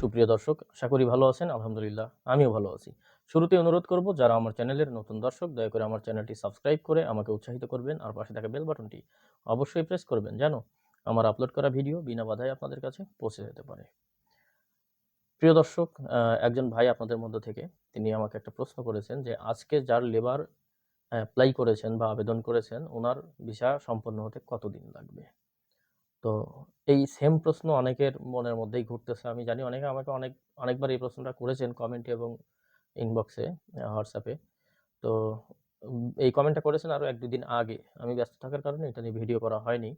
সুপ্রিয় দর্শক, আশা করি ভালো আছেন, আলহামদুলিল্লাহ আমিও ভালো আছি। শুরুতে অনুরোধ করব, যারা আমার চ্যানেলের নতুন দর্শক, দয়া করে আমার চ্যানেলটি সাবস্ক্রাইব করে আমাকে উৎসাহিত করবেন আর পাশে থাকা বেল বাটনটি অবশ্যই প্রেস করবেন যেন আমার আপলোড করা ভিডিও বিনা বাধায় আপনাদের কাছে পৌঁছে যেতে পারে। প্রিয় দর্শক একজন ভাই আপনাদের মধ্যে থেকে, তিনি আমাকে একটা প্রশ্ন করেছেন যে, আজকে যার লেবার অ্যাপ্লাই করেছেন বা আবেদন করেছেন ওনার ভিসা সম্পন্ন হতে কতদিন লাগবে? তো এই সেম প্রশ্ন অনেকের মনের মধ্যেই ঘুরতেছে। আমি জানি অনেকে আমাকে অনেক, অনেকবার এই প্রশ্নটা করেছেন কমেন্টে এবং ইনবক্সে হোয়াটসঅ্যাপে তো এই কমেন্টটা করেছেন আরও এক দুদিন আগে। আমি ব্যস্ত থাকার কারণে এটা নিয়ে ভিডিও করা হয়নি।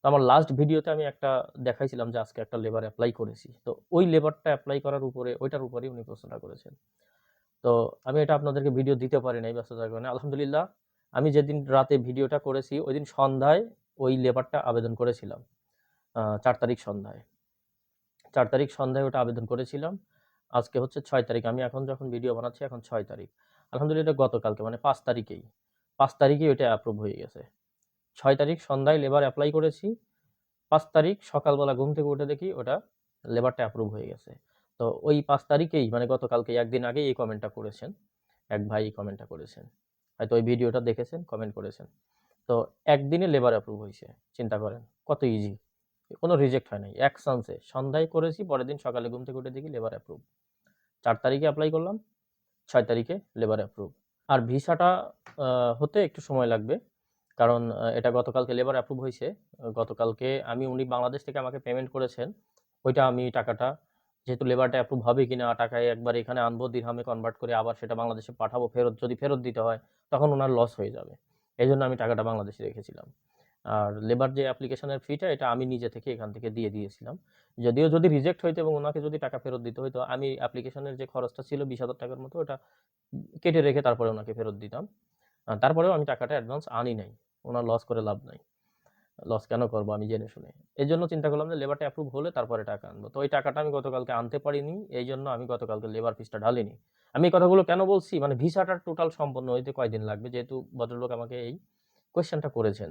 তো আমার লাস্ট ভিডিওতে আমি একটা দেখাইছিলাম যে আজকে একটা লেবার অ্যাপ্লাই করেছি। তো ওই লেবারটা অ্যাপ্লাই করার উপরে, ওইটার উপরেই উনি প্রশ্নটা করেছেন। তো আমি এটা আপনাদেরকে ভিডিও দিতে পারি নাই ব্যস্ততার কারণে। আলহামদুলিল্লাহ, আমি যেদিন রাতে ভিডিওটা করেছি ওই দিন সন্ধ্যায় ওই লেবারটা আবেদন করেছিলাম। চার তারিখ সন্ধ্যায়। চার তারিখ সন্ধ্যায় ওটা আবেদন করেছিলাম। আজকে হচ্ছে ছয় তারিখ। আমি এখন যখন ভিডিও বানাচ্ছি, এখন ছয় তারিখ। আলহামদুলিল্লাহ গতকালকে মানে পাঁচ তারিখেই। পাঁচ তারিখেই ওটা অ্যাপ্রুভ হয়ে গেছে। ছয় তারিখ সন্ধ্যায় লেবার অ্যাপ্লাই করেছি। পাঁচ তারিখ সকালবেলা ঘুম থেকে উঠে দেখি ওটা লেবারটা অ্যাপ্রুভ হয়ে গেছে। তো ওই পাঁচ তারিখেই মানে গতকালকে একদিন আগে এই কমেন্টটা করেছেন। এক ভাই এই কমেন্টটা করেছেন। হয়তো ওই ভিডিওটা দেখেছেন কমেন্ট করেছেন। তো একদিনে লেবার অ্যাপ্রুভ হয়েছে। চিন্তা করেন, কত ইজি কোনো রিজেক্ট হয় নাই। এক চান্সে সন্ধ্যায় করেছি, পরের দিন সকালে ঘুম থেকে উঠে দেখি লেবার অ্যাপ্রুভ চার তারিখে অ্যাপ্লাই করলাম, ছয় তারিখে লেবার অ্যাপ্রুভ আর ভিসাটা হতে একটু সময় লাগবে। কারণ এটা গতকালকে লেবার অ্যাপ্রুভ হয়েছে। গতকালকে আমি, উনি বাংলাদেশ থেকে আমাকে পেমেন্ট করেছেন। ওইটা আমি টাকাটা, যেহেতু লেবারটা অ্যাপ্রুভ হবে কিনা, টাকায় একবার এখানে আনব দিরহামে কনভার্ট করে আবার সেটা বাংলাদেশে পাঠাবো, ফেরত যদি ফেরত দিতে হয়, তখন ওনার লস হয়ে যাবে। এই জন্য আমি টাকাটা বাংলাদেশে রেখেছিলাম। আর লেবার যে অ্যাপ্লিকেশনের ফিটা এটা আমি নিজে থেকে এখান থেকে দিয়ে দিয়েছিলাম। যদিও যদি রিজেক্ট হইতো এবং ওনাকে যদি টাকা ফেরত দিতে হইতো, আমি অ্যাপ্লিকেশনের যে খরচটা ছিল বিশ হাজার টাকার মতো, ওটা কেটে রেখে তারপরে ওনাকে ফেরত দিতাম। তারপরেও আমি টাকাটা অ্যাডভান্স আনি নাই। ওনার লস করে লাভ নাই। লস কেন করব আমি জেনে শুনে। এই জন্য চিন্তা করলাম যে লেবারটা অ্যাপ্রুভ হলে তারপরে টাকা আনব। তো ওই টাকাটা আমি গতকালকে আনতে পারিনি, এই জন্য আমি গতকালকে লেবার ফিসটা ঢালিনি। আমি এই কথাগুলো কেন বলছি? মানে ভিসাটার টোটাল সম্পন্ন হইতে কয়দিন লাগবে? যেহেতু ভদ্রলোক আমাকে এই কোয়েশ্চেনটা করেছেন।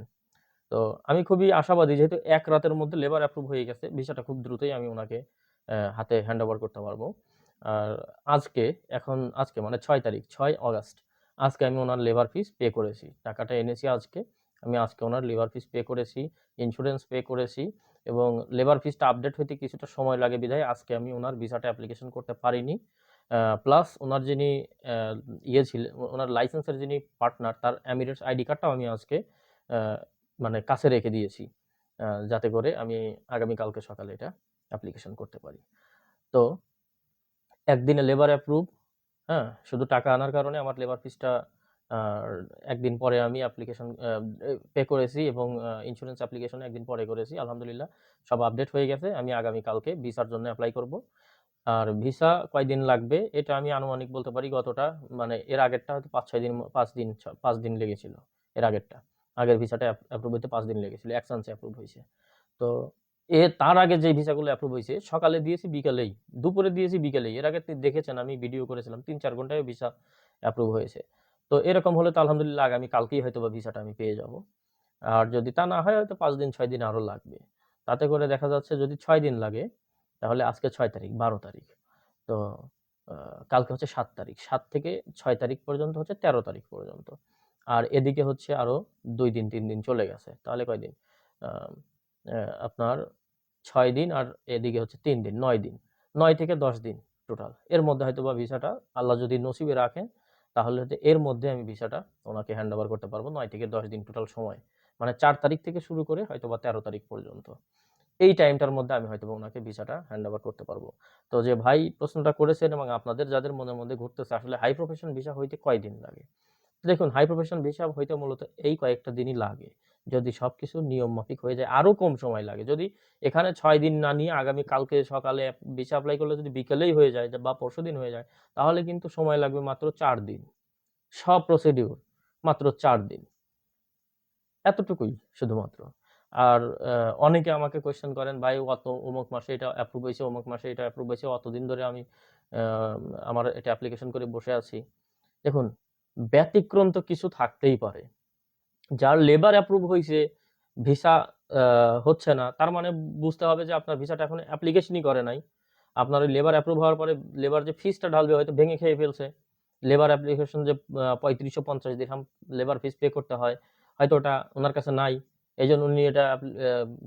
তো আমি খুবই আশাবাদী যেহেতু এক রাতের মধ্যে লেবার অ্যাপ্রুভ হয়ে গেছে, ভিসাটা খুব দ্রুতই আমি ওনাকে হাতে হ্যান্ড ওভার করতে পারব। আর আজকে, এখন আজকে মানে ছয় তারিখ, ছয় অগাস্ট, আজকে আমি ওনার লেবার ফিস পে করেছি। টাকাটা এনেছি আজকে, আমি আজকে ওনার লেবার ফিস পে করেছি ইন্স্যুরেন্স পে করেছি এবং লেবার ফিসটা আপডেট হইতে কিছুটা সময় লাগে বিধায় আজকে আমি ওনার ভিসাটা অ্যাপ্লিকেশন করতে পারিনি। প্লাস ওনার যিনি ইয়ে ছিলেন ওনার লাইসেন্সের যিনি পার্টনার তার এমিরেটস আইডি কার্ডটাও আমি আজকে মানে কাছে রেখে দিয়েছি যাতে করে আমি আগামীকালকে সকালে এটা অ্যাপ্লিকেশন করতে পারি। তো একদিনে লেবার অ্যাপ্রুভ হ্যাঁ? শুধু টাকা আনার কারণে আমার লেবার ফিসটা একদিন পরে আমি অ্যাপ্লিকেশন পে করেছি এবং ইন্স্যুরেন্স অ্যাপ্লিকেশন একদিন পরে করেছি। আলহামদুলিল্লাহ, সব আপডেট হয়ে গেছে। আমি আগামীকালকে ভিসার জন্য অ্যাপ্লাই করব। আর ভিসা কয়দিন লাগবে, এটা আমি আনুমানিক বলতে পারি গতটা মানে এর আগেরটা হয়তো পাঁচ ছয় দিন, পাঁচ দিন পাঁচ দিন লেগেছিল, এর আগেরটা। আগের ভিসাটা অ্যাপ্রুভ হতে পাঁচ দিন লেগেছিল, এক চান্সে অ্যাপ্রুভ হয়েছে তো এ, তার আগে যে ভিসাগুলো অ্যাপ্রুভ হয়েছে সকালে দিয়েছি, বিকালেই, দুপুরে দিয়েছি, বিকালেই। এর আগে দেখেছেন, আমি ভিডিও করেছিলাম তিন চার ঘন্টায় ভিসা অ্যাপ্রুভ হয়েছে। তো এরকম হলে তো আলহামদুলিল্লাহ আগামী কালকেই হয়তো বা ভিসাটা আমি পেয়ে যাব। আর যদি তা না হয়, হয়তো পাঁচ দিন, ছয় দিন আরও লাগবে। তাতে করে দেখা যাচ্ছে, যদি ছয় দিন লাগে, তাহলে আজকে ছয় তারিখ, বারো তারিখ। তো কালকে হচ্ছে সাত তারিখ। সাত থেকে ছয় তারিখ পর্যন্ত হচ্ছে তেরো তারিখ পর্যন্ত। আর এদিকে হচ্ছে আরও দুই দিন, তিন দিন চলে গেছে। তাহলে কয়দিন আপনার ছয় দিন আর এদিকে হচ্ছে তিন দিন, নয় দিন। নয় থেকে দশ দিন টোটাল এর মধ্যে হয়তো বা ভিসাটা আল্লাহ যদি নসিবে রাখেন, তাহলে হয়তো এর মধ্যে আমি ভিসাটা ওনাকে হ্যান্ড ওভার করতে পারব নয় থেকে দশ দিন টোটাল সময়। মানে চার তারিখ থেকে শুরু করে হয়তো বা তেরো তারিখ পর্যন্ত। এই টাইমটার মধ্যে আমি হয়তো ওনাকে ভিসাটা হ্যান্ড ওভার করতে পারব। তো যে ভাই প্রশ্নটা করেছেন এবং আপনাদের যাদের মনের মধ্যে ঘুরতেছে, আসলে হাই প্রফেশন ভিসা হইতে কয়দিন লাগে? দেখুন হাই প্রফেশন ভিসা হইতে মূলত এই কয়েকটা দিনই লাগে। যদি সবকিছু নিয়ম মাফিক হয়ে যায় আরও কম সময় লাগে। যদি এখানে ছয় দিন না নিয়ে আগামী কালকে সকালে ভিসা অ্যাপ্লাই করলে যদি বিকেলেই হয়ে যায়, বা পরশু দিন হয়ে যায়, তাহলে কিন্তু সময় লাগবে মাত্র চার দিন। সব প্রসিডিউর মাত্র চার দিন। এতটুকুই শুধুমাত্র। আর অনেকে আমাকে কোয়েশ্চেন করেন, ভাই, অত অমুক মাসে এটা অ্যাপ্রুভ হয়েছে, অমুক মাসে এটা অ্যাপ্রুভ হয়েছে, অতদিন ধরে আমি আমার এটা অ্যাপ্লিকেশন করে বসে আছি। দেখুন ব্যতিক্রম তো কিছু থাকতেই পারে। যার লেবার অ্যাপ্রুভ হয়েছে ভিসা হচ্ছে না, তার মানে বুঝতে হবে যে আপনার ভিসাটা এখন অ্যাপ্লিকেশনই করে নাই। আপনার ওই লেবার অ্যাপ্রুভ হওয়ার পরে লেবার যে ফিসটা ঢালবে হয়তো ভেঙে খেয়ে ফেলছে। লেবার অ্যাপ্লিকেশন যে পঁয়ত্রিশশো পঞ্চাশ দিরহাম লেবার ফিস পে করতে হয়, হয়তো ওটা ওনার কাছে নাই। এই জন্য উনি এটা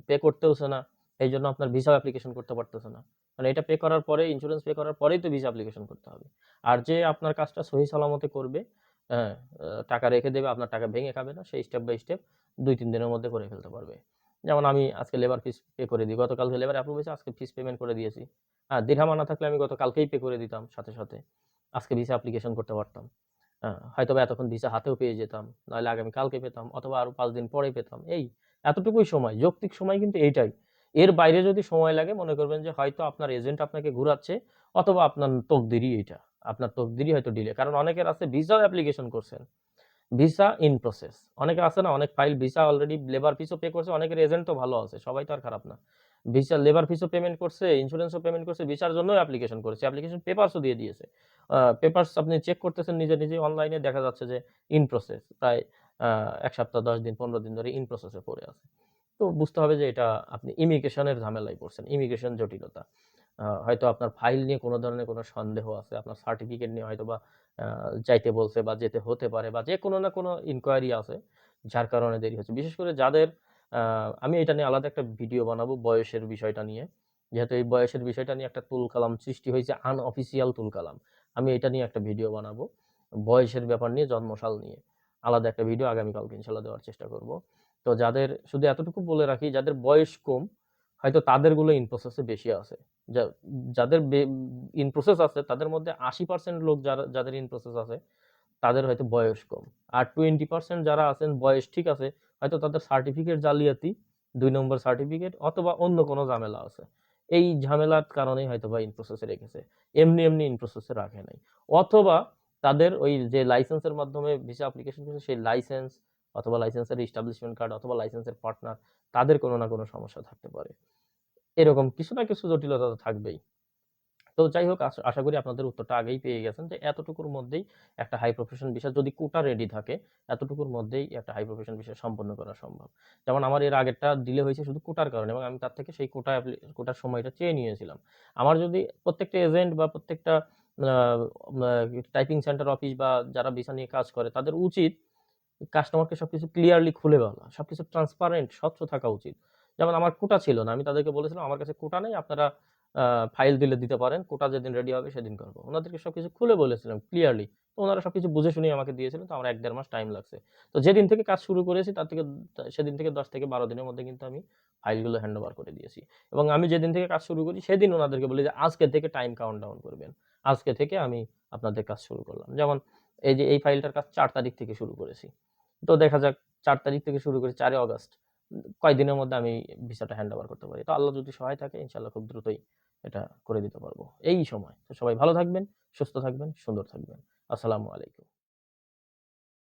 পে করতেওছে না। এই জন্য আপনার ভিসা অ্যাপ্লিকেশন করতে পারতেছে না। মানে এটা পে করার পরে ইন্স্যুরেন্স পে করার পরেই তো ভিসা অ্যাপ্লিকেশন করতে হবে। আর যে আপনার কাজটা সহি সালামতে করবে হ্যাঁ টাকা রেখে দেবে, আপনার টাকা ভেঙে খাবে না, সেই স্টেপ বাই স্টেপ দুই তিন দিনের মধ্যে করে ফেলতে পারবে। যেমন আমি আজকে লেবার ফিস পে করে দিই গতকালকে লেবার অ্যাপ্রুভ হয়েছে, আজকে ফিস পেমেন্ট করে দিয়েছি। হ্যাঁ দিরহাম আনা থাকলে আমি গতকালকেই পে করে দিতাম, সাথে সাথে আজকে ভিসা অ্যাপ্লিকেশন করতে পারতাম। হ্যাঁ হয়তো এতক্ষণ ভিসা হাতেও পেয়ে যেতাম, নাহলে আগামী কালকে পেতাম, অথবা আরও পাঁচ দিন পরে পেতাম। এই এতটুকুই সময়, যৌক্তিক সময় কিন্তু এইটাই। এর বাইরে যদি সময় লাগে, মনে করবেন যে হয়তো আপনার এজেন্ট আপনাকে ঘুরাচ্ছে, অথবা আপনার তকদিরই এইটা। আপনার তকদিরই হয়তো ডিলে কারণ অনেকের আছে ভিসা অ্যাপ্লিকেশন করছেন। ভিসা ইন প্রসেস অনেকে আছে না, অনেক ফাইল ভিসা অলরেডি লেবার ফিসও পে করছে, অনেকের এজেন্ট তো ভালো আছে, সবাই তো আর খারাপ না। ভিসা লেবার ফিসও পেমেন্ট করছে ইন্স্যুরেন্সও পেমেন্ট করছে ভিসার জন্য অ্যাপ্লিকেশন করেছে অ্যাপ্লিকেশন পেপারসও দিয়ে দিয়েছে। পেপারস আপনি চেক করতেছেন নিজে নিজে অনলাইনে দেখা যাচ্ছে যে ইন প্রসেস প্রায় এক সপ্তাহ, দশ দিন, পনেরো দিন ধরে ইন প্রসেসে পড়ে আছে। তো বুঝতে হবে যে এটা আপনি ইমিগ্রেশনের ঝামেলায় পড়ছেন ইমিগ্রেশন জটিলতা। হয়তো আপনার ফাইল নিয়ে কোনো ধরনের কোনো সন্দেহ আছে, আপনার সার্টিফিকেট নিয়ে হয়তো বা যাইতে বলছে বা যেতে হতে পারে বা যে কোনো না কোনো ইনকোয়ারি আছে, যার কারণে দেরি হচ্ছে। বিশেষ করে যাদের আমি এটা নিয়ে আলাদা একটা ভিডিও বানাবো বয়সের বিষয়টা নিয়ে। যেহেতু এই বয়সের বিষয়টা নিয়ে একটা তুল কালাম সৃষ্টি হয়েছে আনঅফিসিয়াল তুল কালাম। আমি এটা নিয়ে একটা ভিডিও বানাবো বয়সের ব্যাপার নিয়ে, জন্মসাল নিয়ে। আলাদা একটা ভিডিও আগামীকালকে ইনশাল্লাহ দেওয়ার চেষ্টা করব। তো যাদের, শুধু এতটুকু বলে রাখি, যাদের বয়স কম হয়তো তাদেরগুলো ইন প্রসেসে বেশি আছে। যাদের ইন প্রসেস আছে, তাদের মধ্যে আশি পার্সেন্ট লোক যারা, যাদের ইন প্রসেস আছে, তাদের হয়তো বয়স কম। আর টোয়েন্টি পার্সেন্ট যারা আছেন, বয়স ঠিক আছে, হয়তো তাদের সার্টিফিকেট জালিয়াতি, দুই নম্বর সার্টিফিকেট অথবা অন্য কোনো ঝামেলা আছে। এই ঝামেলার কারণেই হয়তো বা ইন প্রসেসে রেখেছে। এমনি এমনি ইন প্রসেসে রাখে নাই। অথবা তাদের ওই যে লাইসেন্সের মাধ্যমে ভিসা অ্যাপ্লিকেশন সেই লাইসেন্স অথবা লাইসেন্সের ইস্টাবলিশমেন্ট কার্ড অথবা লাইসেন্সের পার্টনার তাদের কোনো না কোনো সমস্যা থাকতে পারে। এরকম কিছু না কিছু জটিলতা তো থাকবেই। তো যাই হোক আশা- করি আপনাদের উত্তরটা আগেই পেয়ে গেছেন যে এতটুকুর মধ্যেই একটা হাই প্রফেশন বিষয় যদি কোটা রেডি থাকে, এতটুকুর মধ্যেই একটা হাই প্রফেশন বিষয় সম্পন্ন করা সম্ভব। যেমন আমার এর আগেরটা ডিলে হয়েছে শুধু কোটার কারণে এবং আমি তার থেকে সেই কোটা কোটার সময়টা চেয়ে নিয়েছিলাম। আমার যদি প্রত্যেকটা এজেন্ট বা প্রত্যেকটা টাইপিং সেন্টার অফিস বা যারা ভিসা নিয়ে কাজ করে, তাদের উচিত কাস্টমারকে সবকিছু ক্লিয়ারলি খুলে বলা, সবকিছু ট্রান্সপারেন্ট স্বচ্ছ থাকা উচিত। যেমন আমার কোটা ছিল না, আমি তাদেরকে বলেছিলাম, আমার কাছে কোটা নেই, আপনারা ফাইল দিলে দিতে পারেন, কোটা যেদিন রেডি হবে সেদিন করব। ওনাদেরকে সবকিছু খুলে বলেছিলাম ক্লিয়ারলি তো ওনারা সবকিছু বুঝে শুনে আমাকে দিয়েছিলেন, তো আমার এক দেড় মাস টাইম লাগছে। তো যেদিন থেকে কাজ শুরু করেছি, তার থেকে সেদিন থেকে দশ থেকে বারো দিনের মধ্যে কিন্তু আমি ফাইলগুলো হ্যান্ড ওভার করে দিয়েছি। এবং আমি যেদিন থেকে কাজ শুরু করি, সেদিন ওনাদেরকে বলি যে, আজকে থেকে টাইম কাউন্ট ডাউন করবেন। আজকে থেকে আমি আপনাদের কাজ শুরু করলাম। যেমন এই যে এই ফাইলটার কাজ চার তারিখ থেকে শুরু করেছি। তো দেখা যাক চার তারিখ থেকে শুরু করে চারই অগস্ট। কয়েকদিনের মধ্যে আমি ভিসাটা হ্যান্ড ওভার করতে পারি। তো আল্লাহ যদি সহায় থাকে ইনশাল্লাহ খুব দ্রুতই এটা করে দিতে পারব। এই সময়। তো সবাই ভালো থাকবেন, সুস্থ থাকবেন, সুন্দর থাকবেন। আসসালামু আলাইকুম।